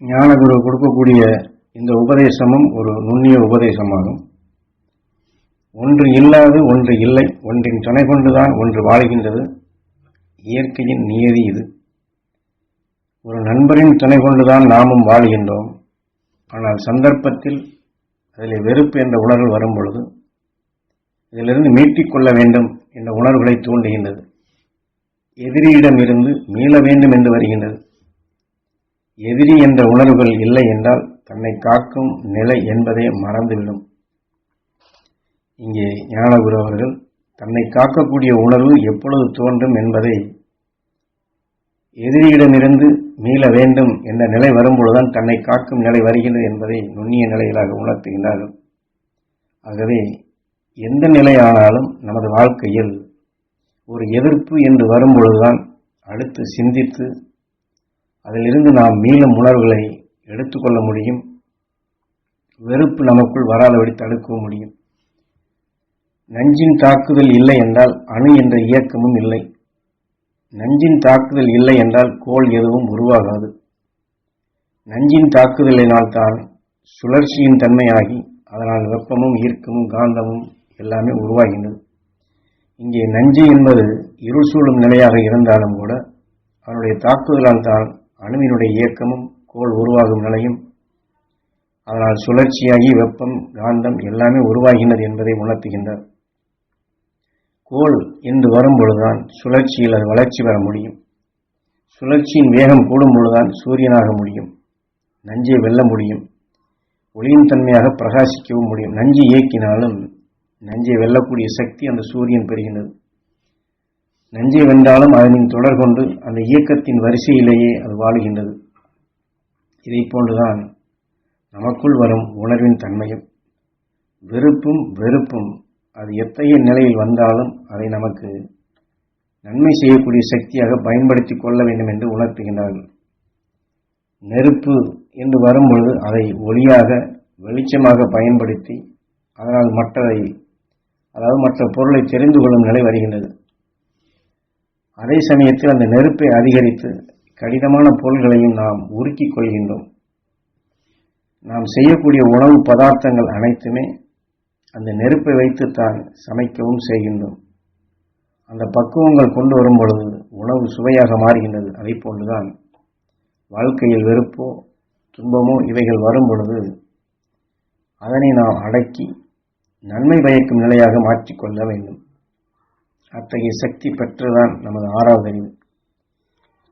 ஞானகுரு கொடுக்கக்கூடிய இந்த உபதேசமும் ஒரு நுண்ணிய உபதேசமாகும். ஒன்று இல்லாது ஒன்று இல்லை. ஒன்றின் துணை கொண்டுதான் ஒன்று வாழ்கின்றது. இயற்கையின் நியதி இது. ஒரு நண்பரின் துணை கொண்டுதான் நாமும் வாழ்கின்றோம். ஆனால் சந்தர்ப்பத்தில் அதில் வெறுப்பு என்ற உணர்வு வரும் பொழுது இதிலிருந்து மீட்டிக்கொள்ள வேண்டும் என்ற உணர்வுகளை தூண்டுகின்றது. எதிரியிடமிருந்து மீள வேண்டும் என்று வருகின்றது. எதிரி என்ற உணர்வுகள் இல்லை என்றால் தன்னை காக்கும் நிலை என்பதை மறந்துவிடும். இங்கே ஞானகுரு அவர்கள் தன்னை காக்கக்கூடிய உணர்வு எப்பொழுது தோன்றும் என்பதை எதிரியிடமிருந்து மீள வேண்டும் என்ற நிலை வரும்பொழுதுதான் தன்னை காக்கும் நிலை வருகிறது என்பதை நுண்ணிய நிலைகளாக உணர்த்துகின்றார்கள். ஆகவே எந்த நிலையானாலும் நமது வாழ்க்கையில் ஒரு எதிர்ப்பு என்று வரும்பொழுதுதான் அடுத்து சிந்தித்து அதிலிருந்து நாம் மீளும் உணர்வுகளை எடுத்துக்கொள்ள முடியும். வெறுப்பு நமக்குள் வராதபடி தடுக்கவும் முடியும். நஞ்சின் தாக்குதல் இல்லை என்றால் அணு என்ற இயக்கமும் இல்லை. நஞ்சின் தாக்குதல் இல்லை என்றால் கோல் எதுவும் உருவாகாது. நஞ்சின் தாக்குதலினால் தான் சுழற்சியின் தன்மையாகி அதனால் வெப்பமும் ஈர்க்கமும் காந்தமும் எல்லாமே உருவாகின்றது. இங்கே நஞ்சு என்பது இருள் சூழும் நிலையாக இருந்தாலும் கூட அதனுடைய தாக்குதலால் தான் அணுவினுடைய இயக்கமும் கோள் உருவாகும் நிலையும் அதனால் சுழற்சியாகி வெப்பம் காந்தம் எல்லாமே உருவாகின்றது என்பதை உணர்த்துகின்றார். கோள் என்று வரும் பொழுதுதான் சுழற்சியில் அது வளர்ச்சி பெற முடியும். சுழற்சியின் வேகம் கூடும் பொழுதுதான் சூரியனாக முடியும். நஞ்சை வெல்ல முடியும். ஒளியின் தன்மையாக பிரகாசிக்கவும் முடியும். நஞ்சு இயக்கினாலும் நஞ்சை வெல்லக்கூடிய சக்தி அந்த சூரியன் பெறுகின்றது. நஞ்சை வென்றாலும் அதனின் தொடர் கொண்டு அந்த இயக்கத்தின் வரிசையிலேயே அது வாழுகின்றது. இதை போன்றுதான் நமக்குள் வரும் உணர்வின் தன்மையும் வெறுப்பும் வெறுப்பும். அது எத்தகைய நிலையில் வந்தாலும் அதை நமக்கு நன்மை செய்யக்கூடிய சக்தியாக பயன்படுத்தி கொள்ள வேண்டும் என்று உணர்த்துகின்றார்கள். நெருப்பு என்று வரும்பொழுது அதை ஒளியாக வெளிச்சமாக பயன்படுத்தி அதனால் மற்றதை அதாவது மற்ற பொருளை தெரிந்து கொள்ளும் நிலை வருகின்றது. அதே சமயத்தில் அந்த நெருப்பை அதிகரித்து கடினமான பொருள்களையும் நாம் உருக்கிக் கொள்கின்றோம். நாம் செய்யக்கூடிய உணவு பதார்த்தங்கள் அனைத்துமே அந்த நெருப்பை வைத்துத்தான் சமைக்கவும் செய்கின்றோம். அந்த பக்குவங்கள் கொண்டு வரும் பொழுது உணவு சுவையாக மாறுகின்றது. அதை போன்றுதான் வாழ்க்கையில் வெறுப்போ துன்பமோ இவைகள் வரும் பொழுது அதனை நாம் அடக்கி நன்மை பயக்கும் நிலையாக மாற்றிக்கொள்ள வேண்டும். அத்தகைய சக்தி பெற்றுதான் நமது ஆறாவது அறிவு.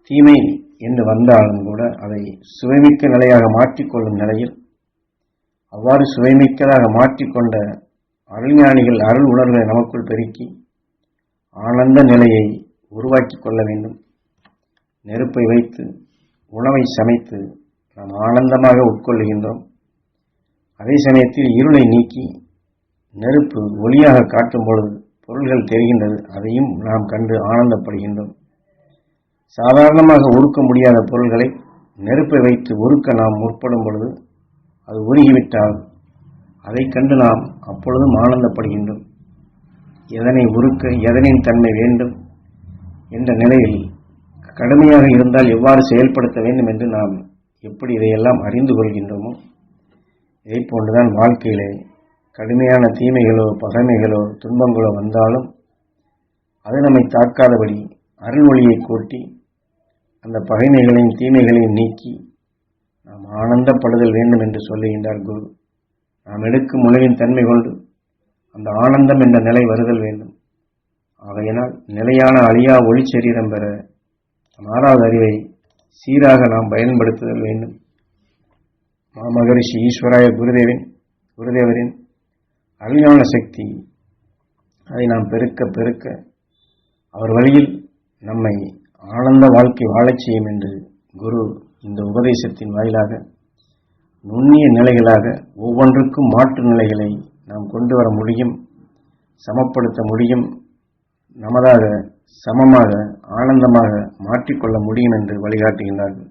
தீமை என்று வந்தாலும் கூட அதை சுவைமிக்க நிலையாக மாற்றிக்கொள்ளும் நிலையில் அவ்வாறு சுவைமிக்கதாக மாற்றிக்கொண்ட அருள்ஞானிகள் அருள் உணர்வை நமக்குள் பெருக்கி ஆனந்த நிலையை உருவாக்கி கொள்ள வேண்டும். நெருப்பை வைத்து உணவை சமைத்து நாம் ஆனந்தமாக உட்கொள்ளுகின்றோம் அதே சமயத்தில் இருளை நீக்கி நெருப்பு ஒளியாக காட்டும் பொழுது பொருள்கள் தெரிகின்றது. அதையும் நாம் கண்டு ஆனந்தப்படுகின்றோம். சாதாரணமாக உருக்க முடியாத பொருள்களை நெருப்பை வைத்து உருக்க நாம் முற்படும் பொழுது அது உருகிவிட்டால் அதை கண்டு நாம் அப்பொழுதும் ஆனந்தப்படுகின்றோம். எதனை உருக்க எதனின் தன்மை வேண்டும் என்ற நிலையில் கடுமையாக இருந்தால் எவ்வாறு செயல்படுத்த வேண்டும் என்று நாம் எப்படி இதையெல்லாம் அறிந்து கொள்கின்றோமோ இதை போன்றுதான் வாழ்க்கையிலே கடுமையான தீமைகளோ பகைமைகளோ துன்பங்களோ வந்தாலும் அது நம்மை தாக்காதபடி அருள்மொழியை கூட்டி அந்த பகைமைகளையும் தீமைகளையும் நீக்கி நாம் ஆனந்தப்படுதல் வேண்டும் என்று சொல்லுகின்றார் குரு. நாம் எடுக்கும் உணவின் தன்மை கொண்டு அந்த ஆனந்தம் என்ற நிலை வருதல் வேண்டும். ஆகையினால் நிலையான அழியா ஒளி சரீரம் பெற ஆறாவது அறிவை சீராக நாம் பயன்படுத்துதல் வேண்டும். மாமகரிஷி ஈஸ்வராய குருதேவின் குருதேவரின் அறிஞான சக்தி. அதை நாம் பெருக்க பெருக்க அவர் வழியில் நம்மை ஆனந்த வாழ்க்கை வாழச் செய்யும் என்று குரு இந்த உபதேசத்தின் வாயிலாக நுண்ணிய நிலைகளாக ஒவ்வொன்றுக்கும் மாற்று நிலைகளை நாம் கொண்டு வர முடியும் சமப்படுத்த முடியும் நமதாக சமமாக ஆனந்தமாக மாற்றிக்கொள்ள முடியும் என்று வழிகாட்டுகின்றார்கள்.